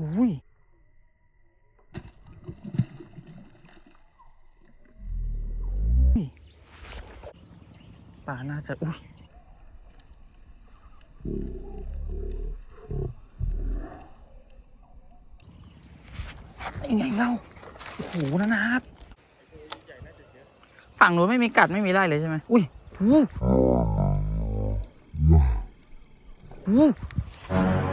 อุ้ยอุ้ยป่าน่าจะอุ้ยยังไงเล่าโอ้โหนะนะครับฝั่งนู้นไม่มีกัดไม่มีได้เลยใช่ไหมอุ้ยหูหู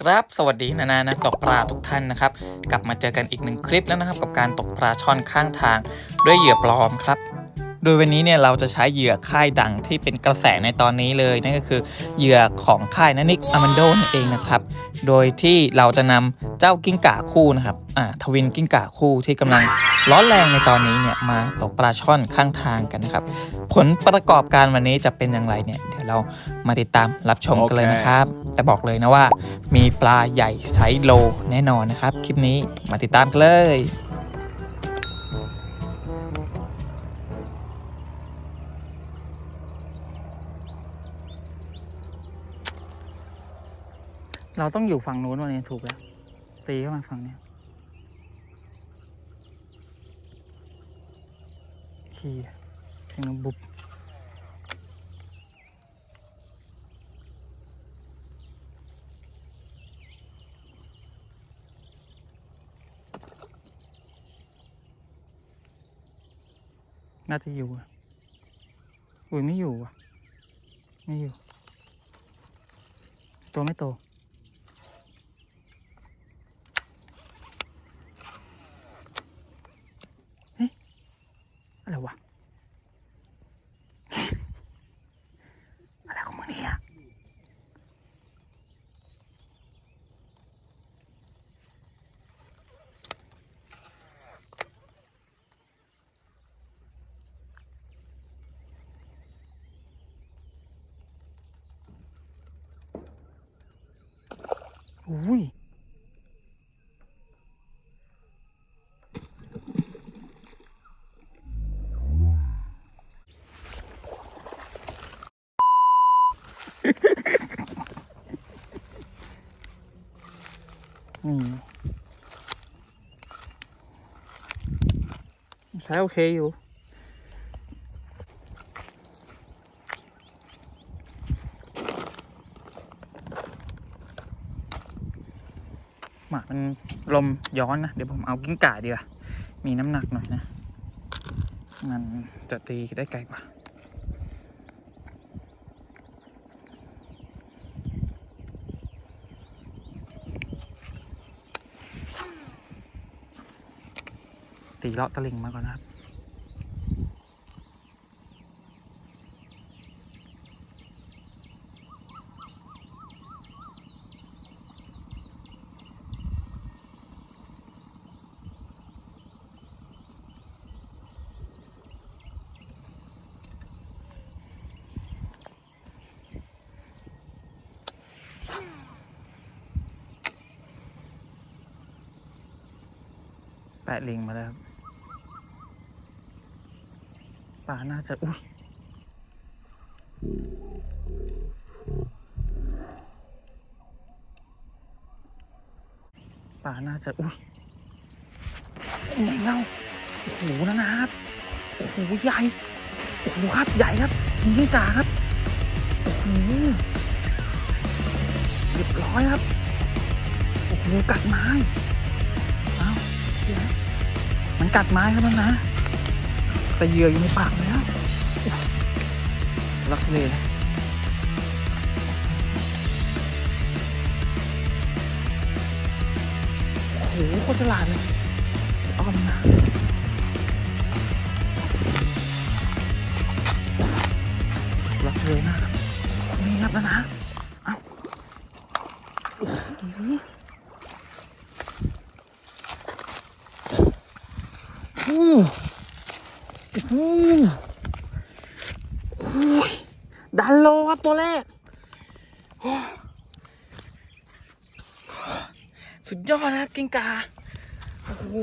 ครับสวัสดีนานานักตกปลาทุกท่านนะครับ กลับมาเจอกันอีกหนึ่งคลิปแล้วนะครับ กับการตกปลาช่อนข้างทางด้วยเหยื่อปลอมครับ โดยวันนี้เนี่ยเราจะใช้เหยื่อค่ายดังที่เป็นกระแสในตอนนี้เลยนั่นก็คือเหยื่อของค่ายนันิกอามันโดนั่นเองนะครับ โดยที่เราจะนำเจ้ากิ้งก่าคู่นะครับอ่าทวินกิ้งก่าคู่ที่กำลังร้อนแรงในตอนนี้เนี่ยมาตกปลาช่อนข้างทางกันนะครับ ผลประกอบการวันนี้จะเป็นอย่างไรเนี่ยเดี๋ยวเรามาติดตามรับชมกันเลยนะครับแต่บอกเลยนะว่า มีปลาใหญ่ไซส์โลแน่นอนนะครับ คลิปนี้มาติดตามกันเลย เราต้องอยู่ฝั่งนู้นวันนี้ถูกแล้ว ตีเข้ามาฝั่งนี้ขี่เสียงบุบน่าจะอยู่อะอุ้ยไม่อยู่อะ ไม่อยู่ ตัวไม่โต อะไรวะ อะไรของมึงเนี่ยอุ้ย นี่ใช้โอเคอยู่ หมามันลมย้อนนะ เดี๋ยวผมเอากิ้งก่าดีกว่า มีน้ำหนักหน่อยนะ มันจะตีได้ไกลกว่า ตีเลาะตะลิงมาก่อนนะครับ แปะลิงมาแล้วครับ ปลาน่าจะ อุ้ยปลาน่าจะ อุ้ยยังไงเล่าโอ้โหนะนะครับ โอ้โห ใหญ่ โอ้โห ครับ ใหญ่ครับ กินกิ้งก่าครับ โอ้โหเรียบร้อยครับ โอ้โห กัดไม้ เอ้าเดี๋ยวมันกัดไม้ครับนะ แต่เหยื่ออยู่ในปากแล้วลักเลยนะโอ้โหโคตรฉลาดเลยอ้อมนะลักเลยนะครับนี่ครับนะนะเอาโอ้โหโอ้โหโอ้ย ดันโลครับตัวแรก สุดยอดนะครับกิ้งกา โอ้โห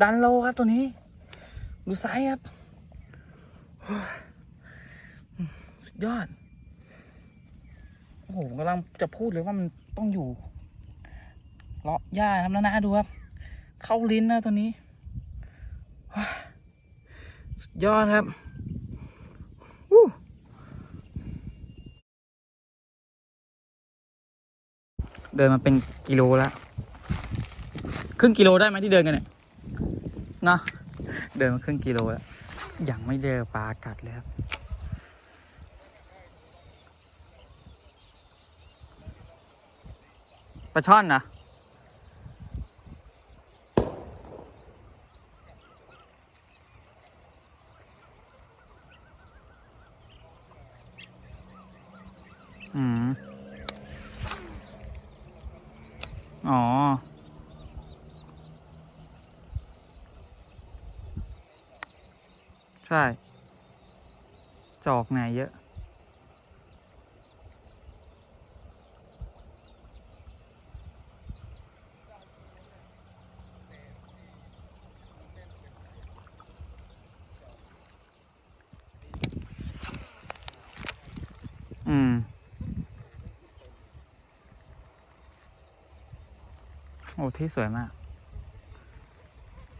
ดันโลครับตัวนี้ ดูไซส์ครับ สุดยอด โอ้โหกำลังจะพูดเลยว่ามันต้องอยู่เลาะหญ้าครับนะนะดูครับ เข้าลิ้นนะตัวนี้ ยอดครับเดินมาเป็นกิโลแล้วครึ่งกิโลได้ไหมที่เดินกันเนี่ยนะเดินมาครึ่งกิโลแล้วยังไม่เจอปลากัดเลยครับปลาช่อนนะ อ๋อ ใช่ จอกไหนเยอะ อืม โอ้ที่สวยมาก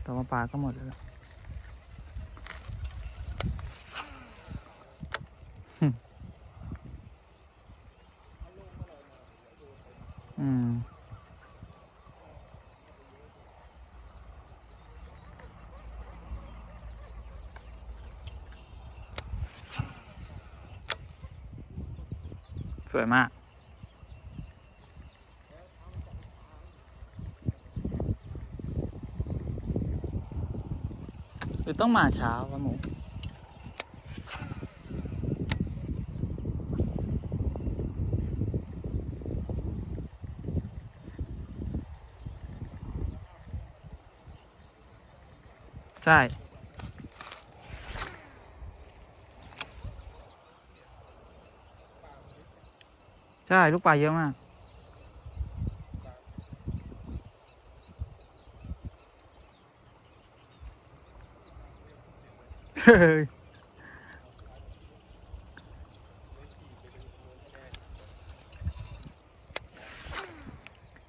แต่ว่าปลาก็หมดแล้วอืมสวยมาก หรือต้องมาเช้าวะหมูใช่ใช่ ลูกปลาเยอะมาก เฮ้ย แ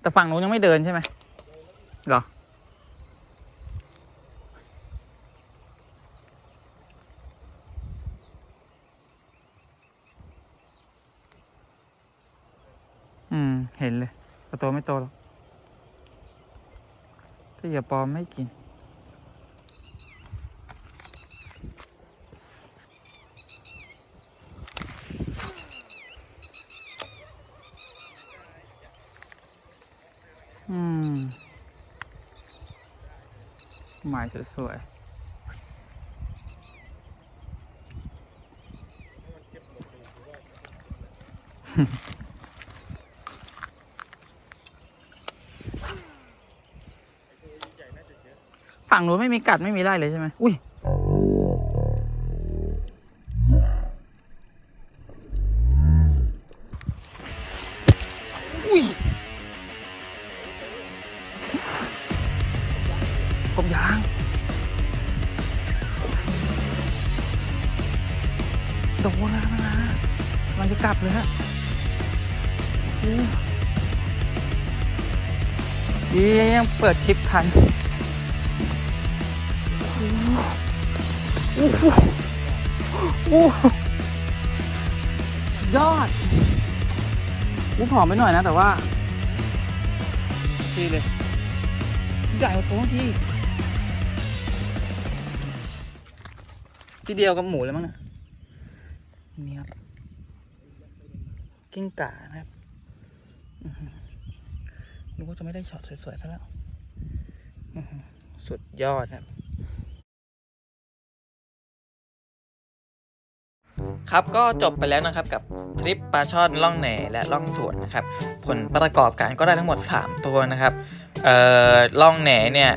ต่ฝั่งนู้นยังไม่เดินใช่ไหมเหรอ อืม เห็นเลยแต่ตัวไม่โตหรอกถ้าอย่าปลอมไม่กิน มายสวยๆ ฝั่งนู้นไม่มีกัดไม่มีไล่เลยใช่ไหมอุ้ยอุ้ย กบยางโดนแล้วนะมันจะกลับเลยฮะดียังเปิดคลิปทันโอู้หูอู้หูสุดยอดอู้ผอมไปหน่อยนะ แต่ว่าดีเลยใหญ่กว่าตัวเมื่อกี้ ทีเดียวกับหมูเลยมั้งนะนี่ครับกิ้งก่านะครับอื้อหือนึกว่าจะไม่ได้ช็อตสวยๆซะแล้วอื้อหือสุดยอดครับ ครับก็จบไปแล้วนะครับกับทริปปลาช่อนล่องแหน่และล่องสวนนะครับ ผลประกอบการก็ได้ทั้งหมด 3 ตัวนะครับเอ่อล่องแหน่เนี่ย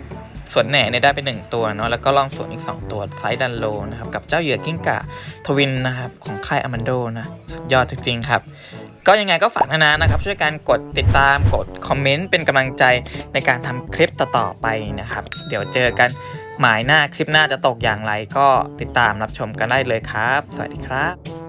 สวนแหน่เนี่ยได้ไป1ตัวเนาะแล้วก็ล่องสวนอีก 2 ตัวไฟดันโลนะครับกับเจ้าเหยื่อกิ้งก่าทวินนะครับของค่ายอมันโดนะสุดยอดจริงๆครับก็ยังไงก็ฝากนานานะครับ ช่วยกันกดติดตามกดคอมเมนต์เป็นกำลังใจในการทำคลิปต่อๆไปนะครับ เดี๋ยวเจอกันหมายหน้าคลิปหน้าจะตกอย่างไรก็ติดตามรับชมกันได้เลยครับ สวัสดีครับ